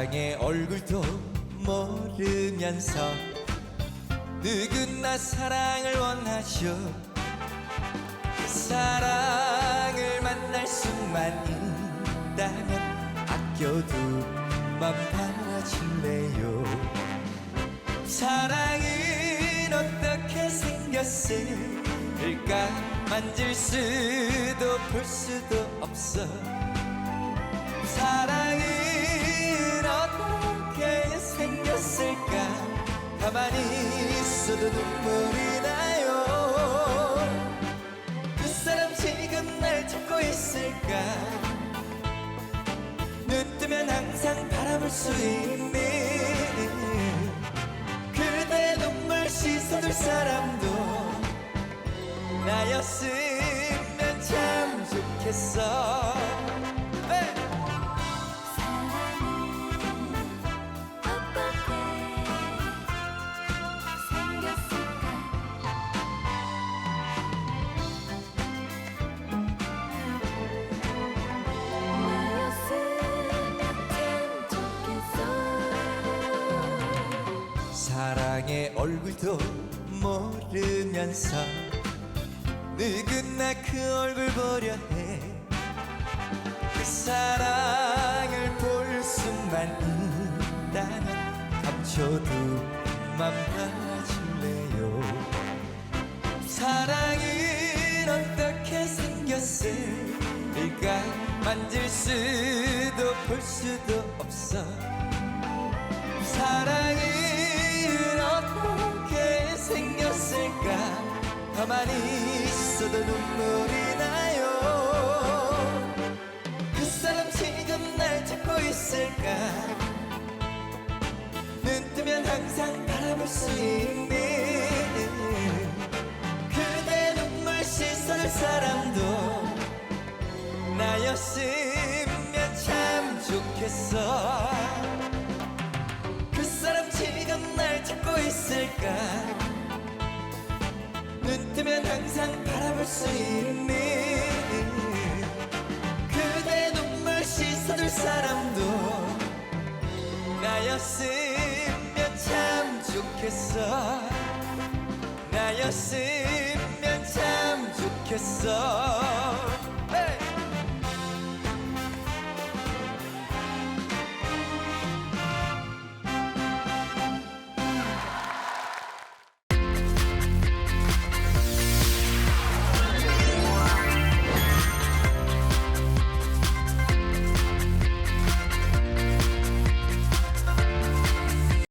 사랑의 얼굴도 모르면서 누구나 사랑을 원하죠. 그 사랑을 만날 수만 있다면 아껴도 맘 달아줄래요? 사랑은 어떻게 생겼을까? 만질 수도 볼 수도 없어 가만히 있어도 눈물이 나요. 그 사람 지금 날 찾고 있을까? 눈 뜨면 항상 바라볼 수 있는 그대 눈물 씻어줄 사람도 나였으면 참 좋겠어 사랑의 얼굴도 모르면서 누구나 그 얼굴 보려 해. 그 사랑을 볼 수만 있다면 감춰도 맘 봐줄래요. 사랑은 어떻게 생겼을까 만질 수도 볼 수도 없어. 사랑 생겼을까 가만히 있어도 눈물이 나요. 그 사람 지금 날 찾고 있을까? 눈 뜨면 항상 바라볼 수 있는 그대 눈물 씻어줄 사람도 나였으면 참 좋겠어 나였으면 참 좋겠어. 나였으면 참 좋겠어